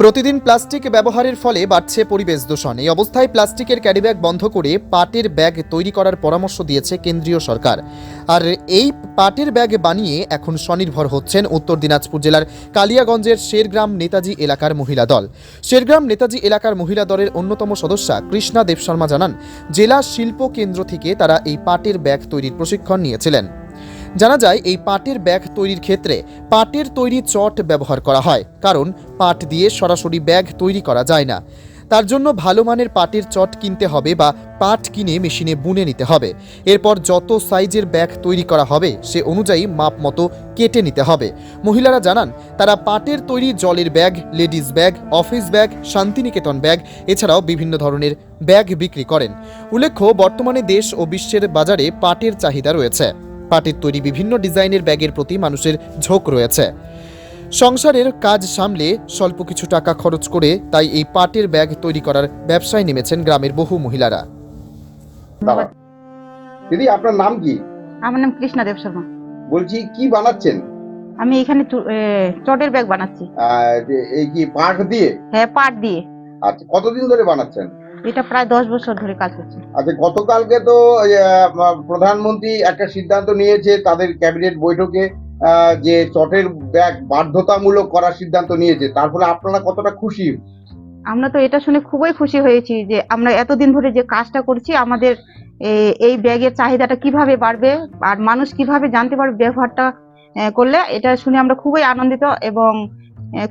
প্রতিদিন প্লাস্টিক ব্যবহারের ফলে বাড়ছে পরিবেশ দূষণ। এই অবস্থায় প্লাস্টিকের ক্যারিব্যাগ বন্ধ করে পাটের ব্যাগ তৈরি করার পরামর্শ দিয়েছে কেন্দ্রীয় সরকার। আর এই পাটের ব্যাগ বানিয়ে এখন স্বনির্ভর হচ্ছেন উত্তর দিনাজপুর জেলার কালিয়াগঞ্জের শেরগ্রাম নেতাজি এলাকার মহিলা দল। শেরগ্রাম নেতাজি এলাকার মহিলা দলের অন্যতম সদস্যা কৃষ্ণা দেব শর্মা জানান, জেলা শিল্প কেন্দ্র থেকে তারা এই পাটের ব্যাগ তৈরির প্রশিক্ষণ নিয়েছিলেন। জানা যায়, এই পাটের ব্যাগ তৈরির ক্ষেত্রে পাটের তৈরি চট ব্যবহার করা হয়, কারণ পাট দিয়ে সরাসরি ব্যাগ তৈরি করা যায় না। তার জন্য ভালো মানের পাটের চট কিনতে হবে বা পাট কিনে মেশিনে বুনে নিতে হবে। এরপর যত সাইজের ব্যাগ তৈরি করা হবে, সে অনুযায়ী মাপ মতো কেটে নিতে হবে। মহিলারা জানান, তারা পাটের তৈরি জলের bag, ladies bag, office bag, Santiniketan bag, এছাড়াও বিভিন্ন ধরনের ব্যাগ বিক্রি করেন। উল্লেখ্য, বর্তমানে দেশ ও বিশ্বের বাজারে পাটের চাহিদা রয়েছে। পাটের তৈরি বিভিন্ন ডিজাইনের ব্যাগের প্রতি মানুষের ঝোঁক রয়েছে। সংসারের কাজ সামলে স্বল্প কিছু টাকা খরচ করে তাই এই পাটের ব্যাগ তৈরি করার ব্যবসায় নেমেছেন গ্রামের বহু মহিলারা। দিদি আপনার নাম কি? আমার নাম কৃষ্ণা দেব শর্মা। বলছি কি বানাচ্ছেন? আমি এখানে চটের ব্যাগ বানাচ্ছি। আহ, এই কি পাট দিয়ে? হ্যাঁ পাট দিয়ে। আচ্ছা কতদিন ধরে বানাচ্ছেন? এটা প্রায় দশ বছর ধরে কাজ করছি আচ্ছা গতকালকে তো প্রধানমন্ত্রী একটা সিদ্ধান্ত নিয়েছে তাদের ক্যাবিনেট বৈঠকে যে চটের ব্যাগ বাধ্যতামূলক করার সিদ্ধান্ত নিয়েছে। তারপরে আপনারা কতটা খুশি? আমরা তো এটা শুনে খুবই খুশি হয়েছি যে আমরা এতদিন ধরে যে কাজটা করছি আমাদের এই ব্যাগের চাহিদাটা কীভাবে বাড়বে আর মানুষ কীভাবে জানতে পারবে ব্যবহারটা করলে এটা শুনে আমরা খুবই আনন্দিত এবং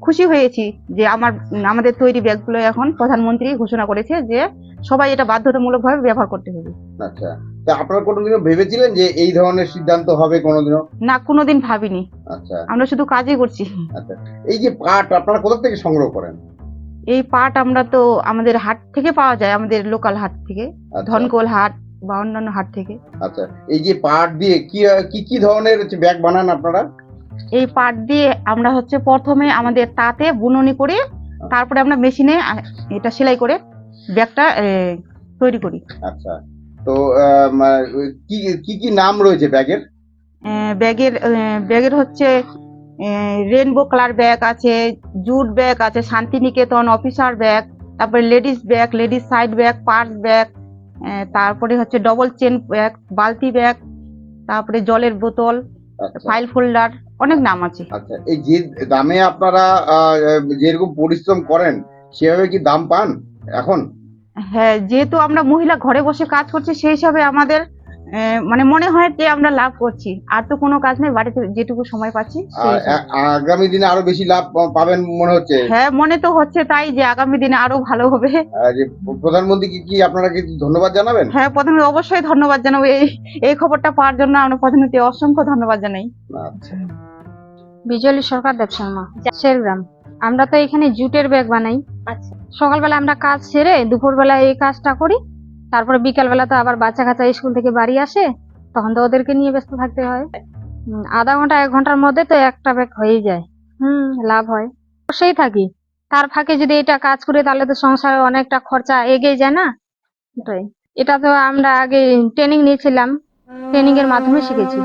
খুশি হয়েছি যে আমার আমাদের তৈরি ব্যাগগুলো এখন প্রধানমন্ত্রী ঘোষণা করেছে যে সবাই এটা বাধ্যতামূলকভাবে ব্যবহার করতে হবে। আচ্ছা। তা আপনারা কোনোদিনও ভেবেছিলেন যে এই ধরনের সিদ্ধান্ত হবে কোনোদিনও? না কোনোদিন ভাবিনি। আচ্ছা। আমরা শুধু কাজই করছি। আচ্ছা। এই যে পাট আপনারা কোথা থেকে সংগ্রহ করেন? এই পাট আমরা তো আমাদের হাট থেকে পাওয়া যায় আমাদের লোকাল হাট থেকে আচ্ছা, ধনকোল হাট বা অন্যান্য হাট থেকে। আচ্ছা। এই যে পাট দিয়ে কি কি কি ধরনের ব্যাগ বানান আপনারা? এই পাট দিয়ে আমরা হচ্ছে প্রথমে আমাদের তাতে বুননি করে তারপরে আমরা মেশিনে এটা সেলাই করে ব্যাগটা তৈরি করি। আচ্ছা। তো কি কি কি নাম রয়েছে ব্যাগের? ব্যাগের ব্যাগের হচ্ছে রেনবো কালার ব্যাগ আছে জুট ব্যাগ আছে শান্তিনিকেতন অফিসার ব্যাগ তারপরে ladies bag ladies side bag purse bag তারপরে হচ্ছে ডবল চেন ব্যাগ বালতি ব্যাগ তারপরে জলের বোতল আচ্ছা। ফাইল ফোল্ডার অনেক নাম আছে। আচ্ছা এই যে দামে আপনারা যেরকম পরিশ্রম করেন সেভাবে কি দাম পান এখন? হ্যাঁ যেহেতু আমরা মহিলা ঘরে বসে কাজ করছি সেই হিসাবে আমাদের মানে মনে হয় যে আমরা লাভ করছি। আর তো কোনো কাজ নেই বাড়িতে যেটুকু সময় পাচ্ছি আগামী দিনে আরও বেশি লাভ পাবেন মনে হচ্ছে? হ্যাঁ মনে তো হচ্ছে তাই যে আগামী দিনে আরও ভালো হবে। প্রধানমন্ত্রীকে কি আপনারা কি ধন্যবাদ জানাবেন? হ্যাঁ প্রথমে অবশ্যই ধন্যবাদ জানাব। এই এই খবরটা পাওয়ার জন্য আমরা প্রধানমন্ত্রী অসংখ্য ধন্যবাদ জানাই। আচ্ছা। বিজলি সরকার দেব শর্মা শেরগ্রাম আমরা তো এখানে জুটের ব্যাগ বানাই। আচ্ছা। সকালবেলা আমরা কাজ সেরে দুপুরবেলা এই কাজটা করি তারপরে বিকালবেলা তো আবার বাচ্চা কাচ্চা স্কুল থেকে বাড়ি আসে তখন তো ওদেরকে নিয়ে ব্যস্ত থাকতে হয়। আধা ঘণ্টা এক ঘণ্টার মধ্যে তো একটা ব্যাগ হয়ে যায়। হুম লাভ হয়। সেই থাকি। তার ফাঁকে যদি এটা কাজ করি তাহলে তো সংসারে অনেকটা খরচা এগিয়ে যায় না? এটাই। এটা তো আমরা আগে ট্রেনিং নিয়েছিলাম। ট্রেনিং এর মাধ্যমে শিখেছি।